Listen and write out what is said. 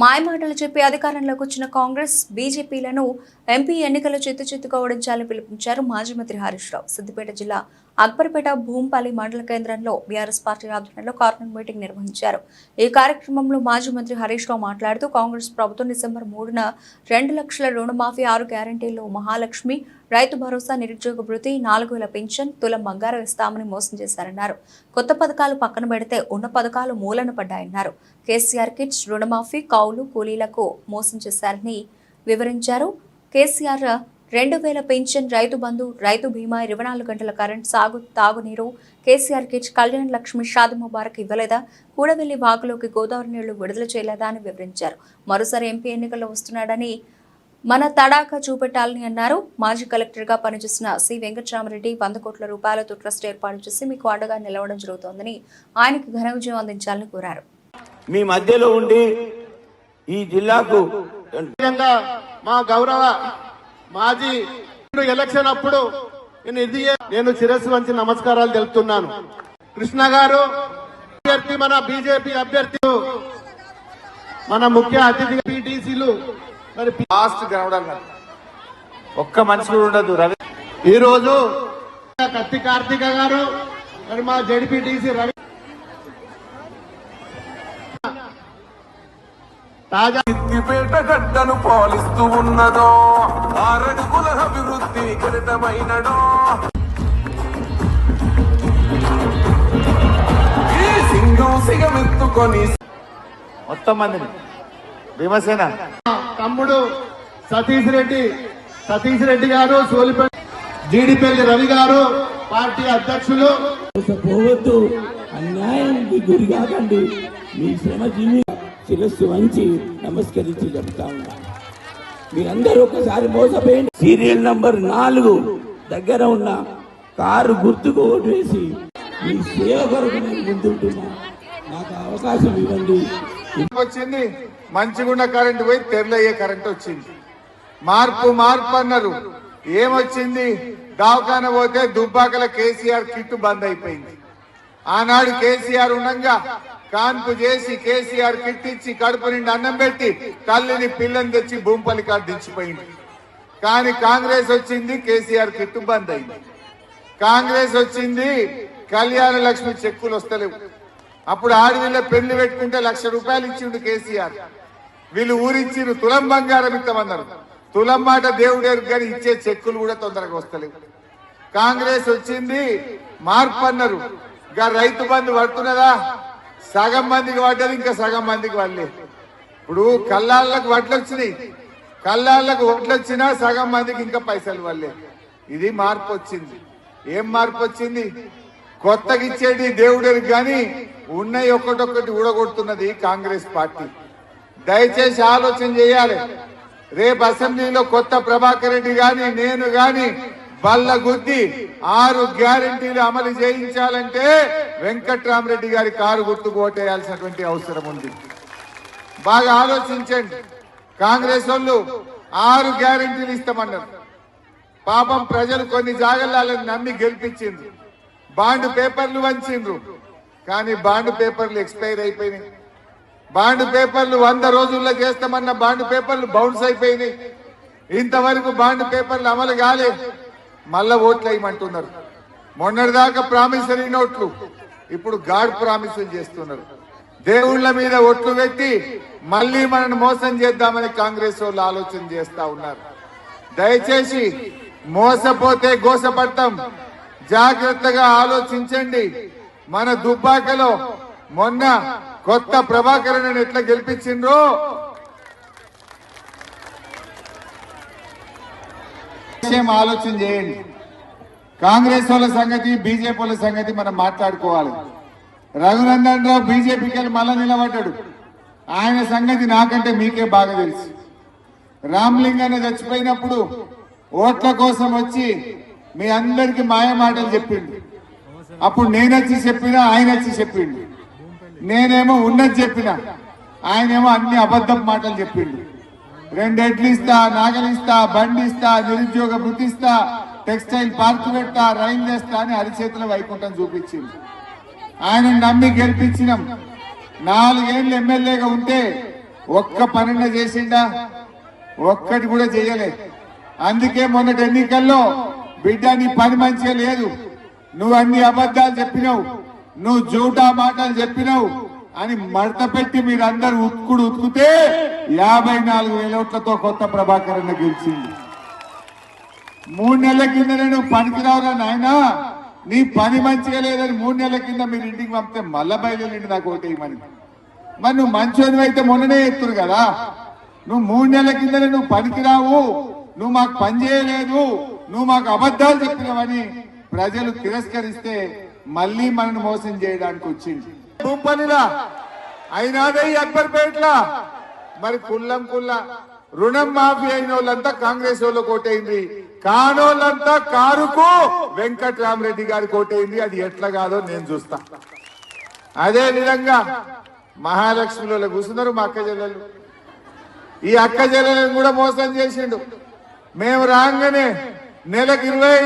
మాయమాటలు చెప్పి అధికారంలోకి వచ్చిన కాంగ్రెస్ బీజేపీలను ఎంపీ ఎన్నికల చిత్తు చెత్తుగా ఓడించాలని పిలుపునిచ్చారు మాజీ మంత్రి హరీష్ రావు. సిద్దిపేట జిల్లా అక్బర్పేట భూంపల్లి మండల కేంద్రంలో బీఆర్ఎస్ పార్టీ ఆధ్వర్యంలో కార్నర్ మీటింగ్ నిర్వహించారు. ఈ కార్యక్రమంలో మాజీ మంత్రి హరీష్ రావు మాట్లాడుతూ కాంగ్రెస్ ప్రభుత్వం డిసెంబర్ మూడున రెండు లక్షల రుణమాఫీ ఆరు గ్యారంటీల్లో మహాలక్ష్మి రైతు భరోసా నిరుద్యోగ భృతి నాలుగు వేల పింఛన్ తులం బంగారం ఇస్తామని మోసం చేశారన్నారు. కొత్త పథకాలు పక్కన పెడితే ఉన్న పథకాలు మూలన పడ్డాయన్నారు. కేసీఆర్ కిట్స్ రుణమాఫీ కౌలు కూలీలకు మోసం చేశారని వివరించారు. కేసీఆర్ రెండు వేల పెన్షన్ రైతు బంధు రైతు బీమా ఇరవై నాలుగు గంటల కరెంట్ సాగు తాగునీరు కేసీఆర్ కిట్స్ కళ్యాణ్ లక్ష్మి షాది ముబారక్ ఇవ్వలేదా? కూడవెల్లి వాగులోకి గోదావరి నీళ్ళు విడుదల చేయలేదా అని వివరించారు. మరోసారి ఎంపీ ఎన్నికల్లో వస్తున్నాడని మన తడాకా చూపెట్టాలని అన్నారు. మాజీ కలెక్టర్గా పనిచేసిన సి. వెంకటరామరెడ్డి వంద కోట్ల రూపాయలతో ట్రస్ట్ ఏర్పాటు చేసి మీకు అండగా నిలవడం జరుగుతోందని ఆయనకు ఘన విజయం అందించాలని కోరారు. మీ మధ్యలో ఉండి ఈ జిల్లాకు మా గౌరవ మాజీ ఎలక్షన్ అప్పుడు నేను ఇది నేను శిరస్సు వంచి నమస్కారాలు తెలుపుతున్నాను. కృష్ణ గారు అభ్యర్థి మన బీజేపీ అభ్యర్థి. మన ముఖ్య అతిథి పీటీసీలు. మరి లాస్ట్ కనబడాలి ఒక్క మనిషి కూడా ఉండదు రవి. ఈ రోజు కత్తి కార్తిక గారు మరి మా జడ్పీటీసీ రవి తాజా సిద్దిపేట గడ్డను పాలిస్తూ ఉన్నదో ఆరడుగుల అభివృద్ధి కిరీటమైనడో ఈ సింగం సిగమెత్తుకొని మొత్తం మందిని. భీమసేన. తమ్ముడు సతీష్ రెడ్డి సతీష్ రెడ్డి గారు సోలిపల్లి జీడిపల్లి రవి గారు పార్టీ అధ్యక్షులు. పోవద్దు. అన్యాయానికి గురి కాకండి. మీ శ్రమజీవి శిరస్సు వంచి నమస్కరించి చెప్తా ఉన్నా. మీరందరూ ఒకసారి మోసపోయింది సీరియల్ నంబర్ నాలుగు దగ్గర ఉన్న కారు గుర్తుకు ఓటు వేసి మీ సేవ కొరకు నేను ముందుంటున్నా నాకు అవకాశం ఇవ్వండి. వచ్చింది. మంచిగున్న కరెంటు పోయి తెరలయ్యే కరెంట్ వచ్చింది. మార్పు మార్పు అన్నారు. ఏమొచ్చింది? దావకాన పోతే దుబ్బాకల కేసీఆర్ కిట్టు బంద్ అయిపోయింది. ఆనాడు కేసీఆర్ ఉండగా కాన్పు చేసి కేసీఆర్ కిట్టిచ్చి కడుపు నిండి అన్నం పెట్టి తల్లిని పిల్లని తెచ్చి భూంపల్లి కాడ దించిపోయింది. కానీ కాంగ్రెస్ వచ్చింది కేసీఆర్ కిట్టు బంద్ అయింది. కాంగ్రెస్ వచ్చింది కళ్యాణ లక్ష్మి చెక్కులు వస్తలేవు. అప్పుడు ఆడవిళ్ళ పెళ్ళి పెట్టుకుంటే లక్ష రూపాయలు ఇచ్చిండు కేసీఆర్. వీళ్ళు ఊరిచ్చిరు తులం బంగారం ఇస్తామన్నారు తులం మాట దేవుడేరు కానీ ఇచ్చే చెక్కులు కూడా తొందరగా వస్తలేవు. కాంగ్రెస్ వచ్చింది మార్పు అన్నారు. ఇంకా రైతు బంధు పడుతున్నదా? సగం మందికి పడ్డది ఇంకా సగం మందికి పడలే. ఇప్పుడు కల్లాళ్ళకు వడ్లు వచ్చినాయి. కల్లాళ్ళకు వడ్లు వచ్చినా సగం మందికి ఇంకా పైసలు పడలే. ఇది మార్పు వచ్చింది. ఏం మార్పు వచ్చింది? కొత్తగా ఇచ్చేది దేవుడికి కానీ ఉన్నాయి ఒక్కటొక్కటి ఊడగొడుతున్నది కాంగ్రెస్ పార్టీ. దయచేసి ఆలోచన చేయాలి. రేపు అసెంబ్లీలో కొత్త ప్రభాకర్ రెడ్డి కానీ నేను కానీ బల్ల గుద్ది ఆరు గ్యారంటీలు అమలు చేయించాలంటే వెంకట్రామరెడ్డి గారి కారు గుర్తుకు ఓటేయాల్సినటువంటి అవసరం ఉంది. బాగా ఆలోచించండి. కాంగ్రెస్ వాళ్ళు ఆరు గ్యారంటీలు ఇస్తామన్నారు. పాపం ప్రజలు కొన్ని జాగల్లాలని నమ్మి గెలిపించింది బాండ్ పేపర్లు వంచిండ్రు. కానీ బాండ్ పేపర్లు ఎక్స్పైర్ అయిపోయినాయి. బాండ్ పేపర్లు వంద రోజుల్లో చేస్తామన్న బాండ్ పేపర్లు బౌన్స్ అయిపోయినాయి. ఇంతవరకు బాండ్ పేపర్లు అమలు కాలేదు. మళ్ళా ఓట్లు వేయమంటున్నారు. మొన్నటిదాకా ప్రామిసరీ నోట్లు ఇప్పుడు గాడ్ ప్రామిసులు చేస్తున్నారు. దేవుళ్ళ మీద ఒట్లు పెట్టి మళ్ళీ మనల్ని మోసం చేద్దామని కాంగ్రెస్ వాళ్ళు ఆలోచన చేస్తా ఉన్నారు. దయచేసి మోసపోతే గోసపడతాం. జాగ్రత్తగా ఆలోచించండి. మన దుబ్బాకలో మొన్న కొత్త ప్రభాకరన్ ఎట్లా గెలిపించిండ్రో విషయం ఆలోచన చేయండి. కాంగ్రెస్ వాళ్ళ సంగతి బీజేపీ వాళ్ళ సంగతి మనం మాట్లాడుకోవాలి. రఘునందన్ రావు బీజేపీకి వెళ్ళి మళ్ళా నిలబడ్డాడు. ఆయన సంగతి నాకంటే మీకే బాగా తెలుసు. రామ్లింగన్న చచ్చిపోయినప్పుడు ఓట్ల కోసం వచ్చి మీ అందరికి మాయ మాటలు చెప్పిండు. అప్పుడు నేనొచ్చి చెప్పినా ఆయన వచ్చి చెప్పిండు. నేనేమో ఉన్నది చెప్పిన ఆయనేమో అన్ని అబద్ధం మాటలు చెప్పిండు. రెండెడ్లిస్తా నాగలిస్తా బండి ఇస్తా నిరుద్యోగ వృత్తి ఇస్తా టెక్స్టైల్ పార్క్ పెడతా రైలు చేస్తా అని అరిచేతుల వైకుంఠం చూపించింది. ఆయన నమ్మి గెలిపించినాం. నాలుగేళ్ళు ఎమ్మెల్యేగా ఉంటే ఒక్క పనున్న చేసిండా? ఒక్కటి కూడా చేయలే. అందుకే మొన్నటి ఎన్నికల్లో బిడ్డ నీ పని మంచిగా లేదు. నువ్వు అన్ని అబద్ధాలు చెప్పినావు. నువ్వు జూటా మాటలు చెప్పినావు. అని మడత పెట్టి మీరందరూ ఉత్కుడు ఉతుకుతే యాభై నాలుగు వేల ఓట్లతో కొత్త ప్రభాకరణ గెలిచింది. మూడు నెలల కింద నేను పనికిరావురా నాయనా నీ పని మంచిగా లేదని మూడు నెలల కింద మీరు ఇంటికి పంపితే మళ్ళా బయలుదేరి నాకు ఓటేయమని. మరి నువ్వు మంచోని అయితే మొన్ననే ఎత్తురు కదా నువ్వు మూడు నెలల కిందనే నువ్వు పనికిరావు నువ్వు మాకు పని చేయలేదు నువ్వు మాకు అబద్ధాలు చెప్పినవని ప్రజలు తిరస్కరిస్తే మళ్ళీ మనను మోసం చేయడానికి వచ్చింది భూపనిలా అయినాదే ఈ మరి కుల్లం కుల్ల. రుణం మాఫీ అయిన వాళ్ళంతా కాంగ్రెస్ వాళ్ళు కోటైంది. కానోళ్ళంతా కారుకు వెంకట్రామరెడ్డి గారి కోటైంది. అది ఎట్లా కాదో నేను చూస్తా. అదే విధంగా మహాలక్ష్మిలో కూర్చున్నారు మా అక్క చెల్లెలు ఈ అక్క చెల్లెలను కూడా మోసం చేసిండు. మేము రాగానే నెలకు ఇరవై